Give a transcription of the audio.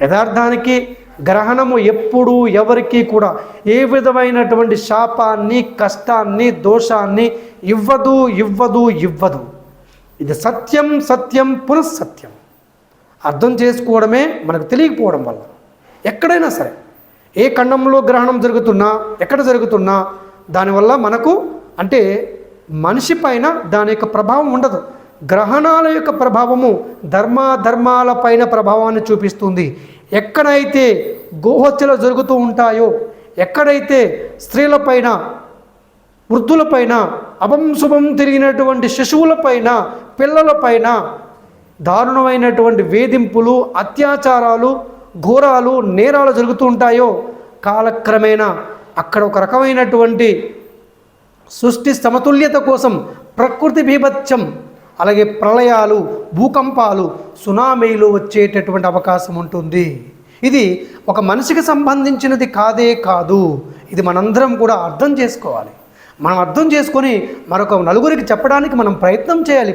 యథార్థానికి గ్రహణము ఎప్పుడు ఎవరికి కూడా ఏ విధమైనటువంటి శాపాన్ని కష్టాన్ని దోషాన్ని ఇవ్వదు ఇవ్వదు ఇవ్వదు. ఇది సత్యం సత్యం పునఃసత్యం అర్థం చేసుకోవడమే మనకు తెలియకపోవడం వల్ల. ఎక్కడైనా సరే ఏ ఖండంలో గ్రహణం జరుగుతున్నా ఎక్కడ జరుగుతున్నా దానివల్ల మనకు అంటే మనిషి పైన దాని యొక్క ప్రభావం ఉండదు. గ్రహణాల యొక్క ప్రభావము ధర్మాధర్మాలపైన ప్రభావాన్ని చూపిస్తుంది. ఎక్కడైతే గోహత్యలు జరుగుతూ ఉంటాయో ఎక్కడైతే స్త్రీలపైన వృద్ధులపైన అభంశుభం తిరిగినటువంటి శిశువులపైన పిల్లలపైన దారుణమైనటువంటి వేధింపులు అత్యాచారాలు ఘోరాలు నేరాలు జరుగుతూ ఉంటాయో కాలక్రమేణా అక్కడ ఒక రకమైనటువంటి సృష్టి సమతుల్యత కోసం ప్రకృతి బీభత్సం అలాగే ప్రళయాలు భూకంపాలు సునామీలు వచ్చేటటువంటి అవకాశం ఉంటుంది. ఇది ఒక మనిషికి సంబంధించినది కాదే కాదు. ఇది మనందరం కూడా అర్థం చేసుకోవాలి. మనం అర్థం చేసుకొని మరొక నలుగురికి చెప్పడానికి మనం ప్రయత్నం చేయాలి.